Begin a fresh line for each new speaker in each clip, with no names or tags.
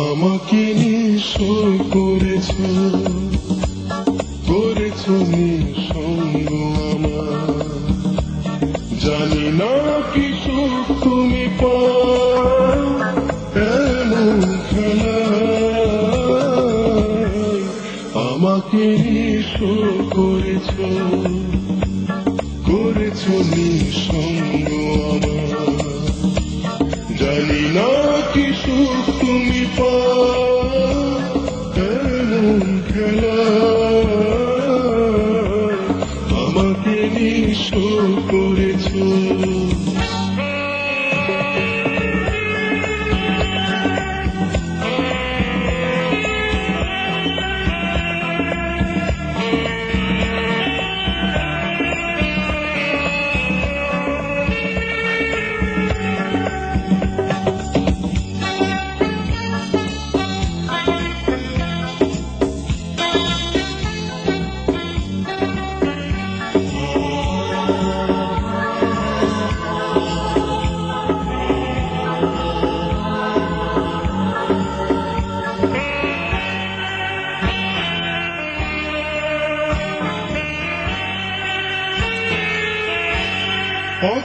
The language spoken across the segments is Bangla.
আমাকে নিঃস্ব করেছ করেছ নিঃসঙ্গ জানি না কি সুখ তুমি আমাকে নিঃস্ব করেছ করেছ নিঃসঙ্গ আমার। কি সুখ তুমি পাও এমন আমাকে নিঃস্ব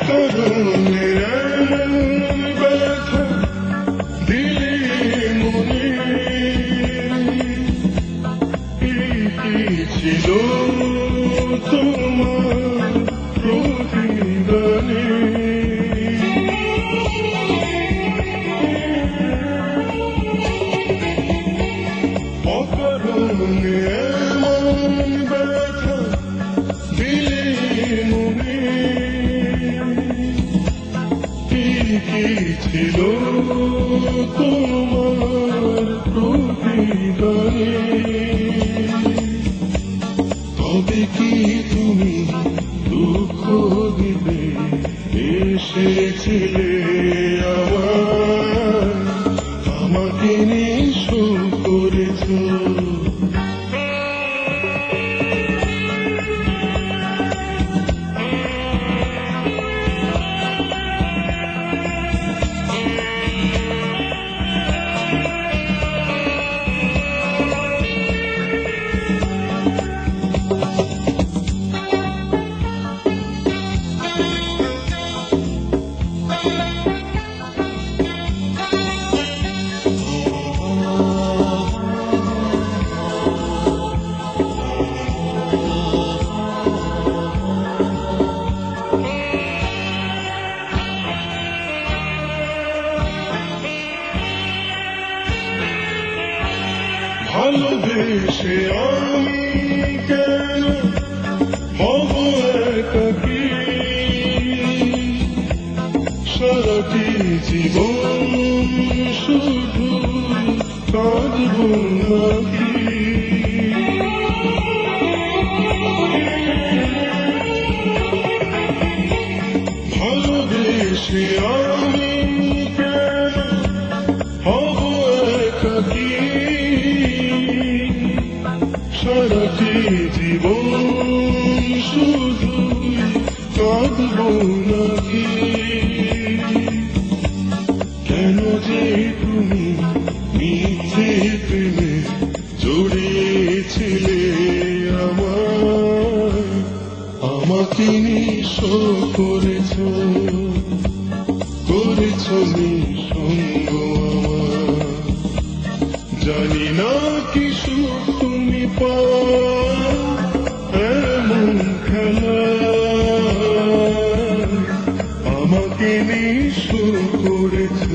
অকারণে এমন তোমার প্রতিদানে তুমি দুঃখ দিতে এসেছিলে আমার আমাকে নিঃস্ব করেছ। ভালোবেসে আমি কেন হব একাকি সারাটি জীবন শুধু কাঁদব নাকি ভালোবেসে আমি নাকি কেন যে তুমি মিথ্যে প্রেমে জড়িয়েছিলে আমার আমাকে নিঃস্ব করেছ করেছ নিঃসঙ্গ আমার। জানি না কি সুখ তুমি পাও তিনি সুর।